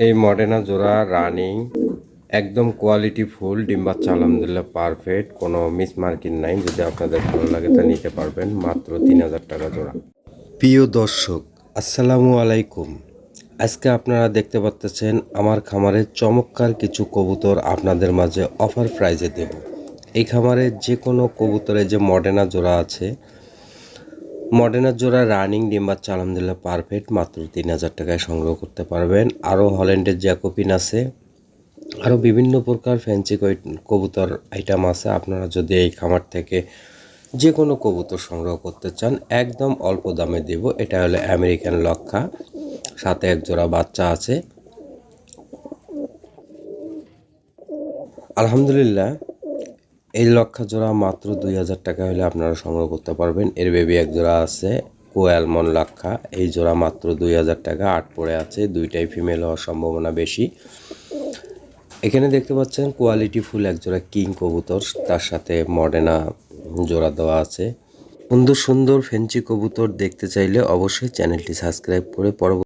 এই মডেনা জোড়া রানিং, একদম কোয়ালিটি ফুল ডিম বাচ্চা আলহামদুলিল্লাহ পারফেক্ট কোনো মিস মার্কিং নাই, যদি আপনাদের ভালো লাগে তা নিতে পারবেন, মাত্র তিন হাজার টাকা জোড়া। প্রিয় দর্শক, আসসালামু আলাইকুম। আজকে আপনারা দেখতে পাচ্ছেন আমার খামারের চমৎকার কিছু কবুতর আপনাদের মাঝে অফার প্রাইজে দেব। এই খামারে যে কোনো কবুতরে যে মডেনা জোড়া আছে মডার্নার জোড়া রানিং ডিম বাচ্চা, আলহামদুলিল্লাহ পারফেক্ট মাত্র তিন হাজার টাকায় সংগ্রহ করতে পারবেন। আরও হল্যান্ডের জ্যাকোপিন আছে আরও বিভিন্ন প্রকার ফ্যান্সি কবুতর আইটেম আছে। আপনারা যদি এই খামার থেকে যে কোনো কবুতর সংগ্রহ করতে চান, একদম অল্প দামে দেব। এটা হলো আমেরিকান লক্ষা, সাথে এক জোড়া বাচ্চা আছে। আলহামদুলিল্লাহ এই লক্ষা জোড়া মাত্র দুই হাজার টাকা হলে আপনারা সংগ্রহ করতে পারবেন। এর বেবি এক জোড়া আছে কোয়ালমন লক্ষা। এই জোড়া মাত্র দুই হাজার টাকা, আট পড়ে আছে, দুইটাই ফিমেল হওয়ার সম্ভাবনা বেশি। এখানে দেখতে পাচ্ছেন কোয়ালিটি ফুল এক জোড়া কিং কবুতর, তার সাথে মডেনা জোড়া দেওয়া আছে। সুন্দর সুন্দর ফেন্সি কবুতর দেখতে চাইলে অবশ্যই চ্যানেলটি সাবস্ক্রাইব করে পরবর্তী